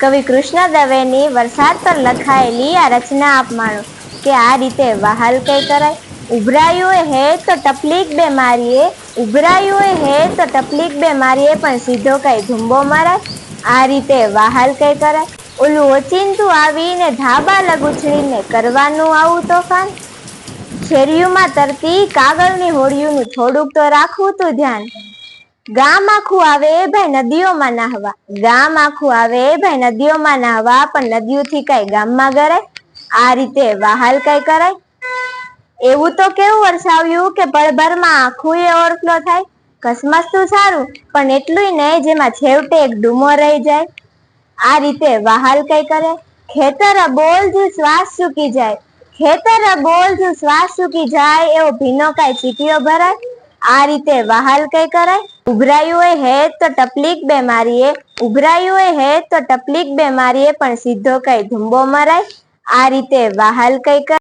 કવિ કૃષ્ણ દવેની વરસાદ પર લખાયેલી આ રચના આપ માણો કે આ રીતે વહાલ કઈ કરાય? ઉભરાયું હે તો તકલીફ બે મારીએ ઉભરાયું હે તો તકલીફ બે મારીએ પણ સીધો કઈ ધુંબો મારાય? આ રીતે વહાલ કઈ કરાય? ઓલું ઓચિંતું આવીને ધાબા લગુછડીને કરવાનું આવું તોફાન? શેરીઓમાં તરતી કાગળની હોડીઓનું થોડુંક તો રાખવું તું ધ્યાન. ગામ આખું આવે ભાઈ નદીઓમાં નાહવા. ગામ આખું આવે ભાઈ નદીઓમાં નાહવા, પણ નદીઓથી કઈ ગામમાં ગરાય? આ રીતે વહાલ કઈ કરાય? એવું તો કેવું વરસાવ્યું કે પળભરમાં આખું એ ઓવરફ્લો થાય? કસમસતું સારું, પણ એટલું નહીં જેમાં છેવટે એક ડૂમો રહી જાય. આ રીતે વહાલ કઈ કરે? ખેતર બોલ જો શ્વાસ ચૂકી જાય. ખેતર બોલ જો શ્વાસ ચૂકી જાય, એવો ભીનો કાંઈ ચીટીઓ ભરાય? આ રીતે વહાલ કઈ કરાય? ઉભરાયું હોય હે તો ટપલીક બેમારીએ. ઉભરાયું હોય હે તો ટપલીક બેમારીએ પણ સીધો કઈ ધુંબો મરાય? આ રીતે વહાલ કઈ